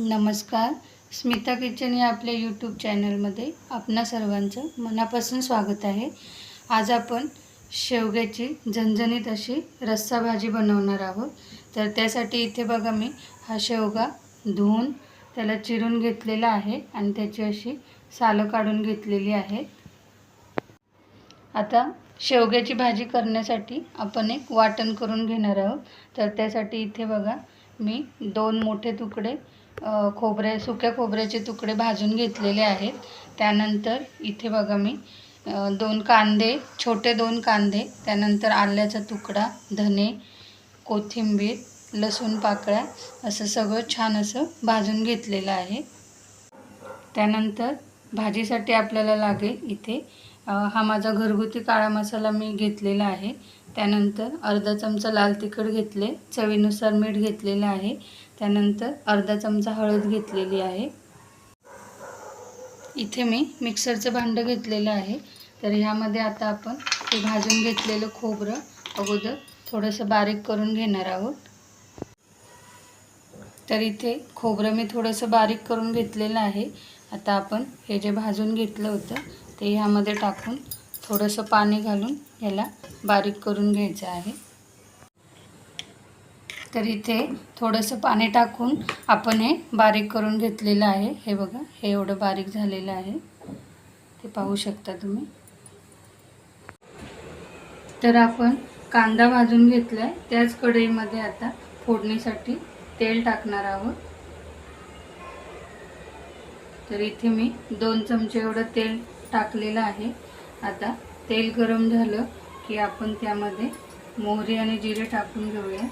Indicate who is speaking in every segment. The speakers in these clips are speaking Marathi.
Speaker 1: नमस्कार. स्मिता किचन या आपल्या यूट्यूब चॅनलमध्ये आपणा सर्वांचं मनापासून स्वागत आहे. आज आपण शेवग्याची झणझणीत अशी रस्सा भाजी बनवणार आहोत. तर त्यासाठी इथे बघा मी हा शेवगा धुवून त्याला चिरून घेतलेला आहे आणि त्याची अशी सालं काढून घेतलेली आहेत आता शेवग्याची भाजी करण्यासाठी आपण एक वाटण करून घेणार आहोत. तर त्यासाठी इथे बघा मी दोन मोठे तुकडे खोबरे सुक्या खोबऱ्याचे तुकडे भाजून घेतलेले आहेत. त्यानंतर इथे बघा मी दोन कांदे छोटे दोन कांदे त्यानंतर आल्याचा तुकडा धने कोथिंबीर लसूण पाकळ्या असं सगळं छान असं भाजून घेतलेलं आहे. त्यानंतर भाजीसाठी आपल्याला लागेल इथे हा माझा घरगुती काळा मसाला मी घेतलेला आहे. त्यानंतर अर्धा चमचा लाल तिखट घेतले चवीनुसार मीठ घेतलेलं आहे. त्यानंतर अर्धा चमचा हळद घेतलेली आहे. इथे मी मिक्सरचं भांडं घेतलेलं आहे. तर ह्यामध्ये आता आपण ते भाजून घेतलेलं खोबरं अगोदर थोडंसं बारीक करून घेणार आहोत. तर इथे खोबरं मी थोडंसं बारीक करून घेतलेलं आहे. आता आपण हे जे भाजून घेतलं होतं ते ह्यामध्ये टाकून थोडंसं पाणी घालून याला बारीक करून घ्यायचं आहे. तर इथे थोडंसं पाणी टाकून आपण हे बारीक करून घेतलेलं आहे. हे बघा हे एवढं बारीक झालेलं आहे. ते पाहू शकता तुम्ही. तर आपण कांदा भाजून घेतला आहे त्याच कढईमध्ये आता फोडणीसाठी तेल टाकणार आहोत. तर इथे मी दोन चमचे एवढं तेल टाकलेलं आहे. आता तेल गरम झालं की आपण त्यामध्ये मोहरी आणि जिरे टाकून घेऊया.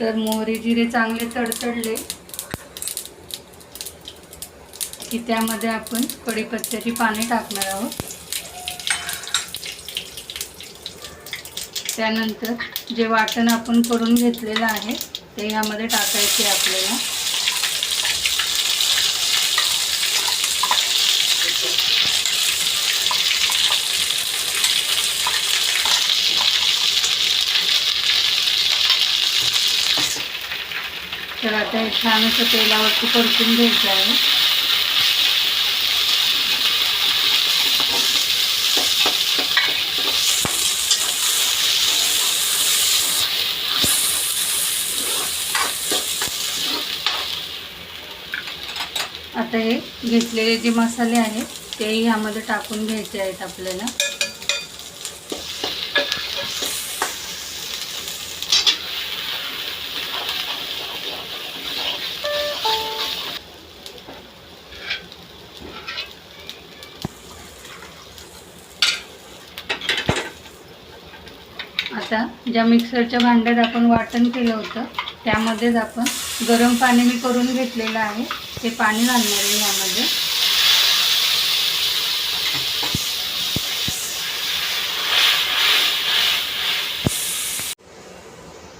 Speaker 1: तर मोहरी जिरे चांगले तडतडले की त्यामध्ये आपण कढीपत्त्याची पाने टाकणार आहोत. त्यानंतर जे वाटण आपण करून घेतलेलं आहे ते ह्यामध्ये टाकायचे आपल्याला. तर आता हे छान असं तेलावरती परतून घ्यायचं आहे. आता हे घेतलेले जे मसाले आहेत तेही ह्यामध्ये टाकून घ्यायचे आहेत आपल्याला. आता ज्या मिक्सरच्या भांड्यात आपण वाटण केलं होतं त्यामध्येच आपण गरम पाणी मी करून घेतलेलं आहे. ते पाणी घालणार आहे यामध्ये.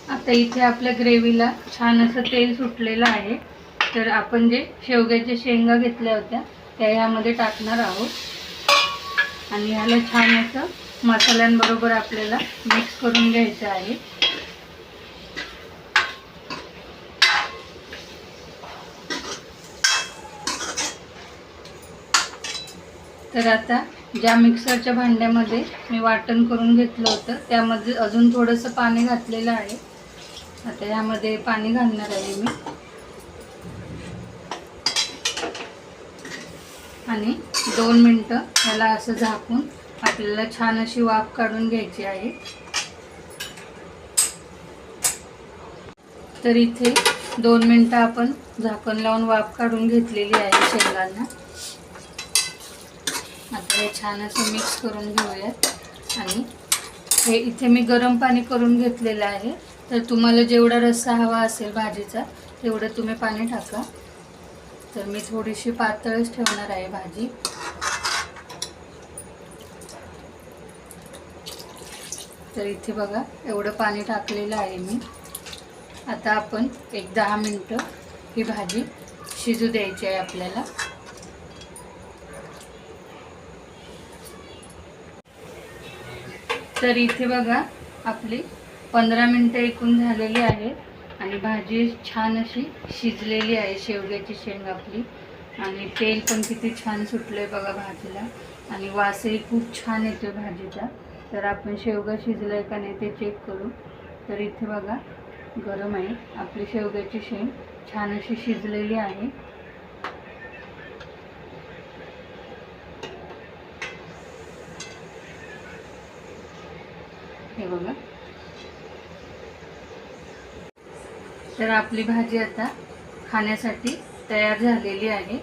Speaker 1: आता इथे आपल्या ग्रेव्हीला छान असं तेल सुटलेलं आहे. तर आपण जे शेवग्याच्या शेंगा घेतल्या होत्या त्या ह्यामध्ये टाकणार आहोत. आणि ह्याला छान असं मसाल्यांबरोबर आपल्याला मिक्स करून घ्यायचं आहे. तर आता ज्या मिक्सरच्या भांड्यामध्ये मी वाटण करून घेतलं होतं त्यामध्ये अजून थोडंसं पाणी घातलेलं आहे. आता यामध्ये पाणी घालणार आहे मी. आणि दोन मिनटं याला असं झाकून आपल्याला छान अशी वाफ काढून घ्यायची आहे. तर इथे दोन मिनटं आपण झाकण लावून वाफ काढून घेतलेली आहे शेंगांना. आता हे छान असं मिक्स करून घेऊयात. आणि हे इथे मी गरम पाणी करून घेतलेलं आहे. तर तुम्हाला जेवढा रस्सा हवा असेल भाजीचा तेवढं तुम्ही पाणी टाका. तर मी थोडीशी पातळच ठेवणार आहे भाजी. तर इथे बघा एवढं पाणी टाकलेलं आहे मी. आता आपण एक दहा मिनटं ही भाजी शिजू द्यायची आहे आपल्याला. तर इथे बघा आपली पंधरा मिनटं एकूण झालेली आहे आणि भाजी छान अशी शिजलेली आहे शेवग्याची शेंग आपली. आणि तेल पण किती छान सुटलं आहे बघा भाजीला. आणि वासही खूप छान येतो भाजीचा. तर आपण शेवगा शिजलं आहे का नाही ते चेक करू. तर इथे बघा गरम आहे. आपली शेवग्याची शेंग छान अशी शिजलेली आहे. हे बघा. तर आपली भाजी आता खाण्यासाठी तयार झालेली आहे.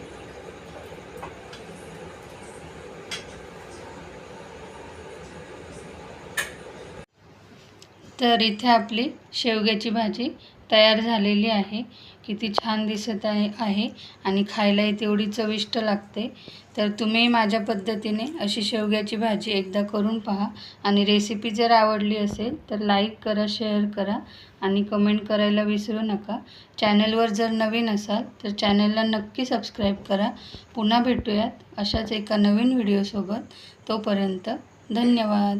Speaker 1: तर इथे आपली शेवग्याची भाजी तयार झालेली आहे. किती छान दिसत आहे आहे आणि खायलाही तेवढी चविष्ट लागते. तर तुम्ही माझ्या पद्धतीने अशी शेवग्याची भाजी एकदा करून पहा आणि रेसिपी जर आवडली असेल तर लाईक करा शेअर करा आणि कमेंट करायला विसरू नका. चॅनलवर जर नवीन असाल तर चॅनलला नक्की सबस्क्राईब करा. पुन्हा भेटूयात अशाच एका नवीन व्हिडिओसोबत तोपर्यंत धन्यवाद.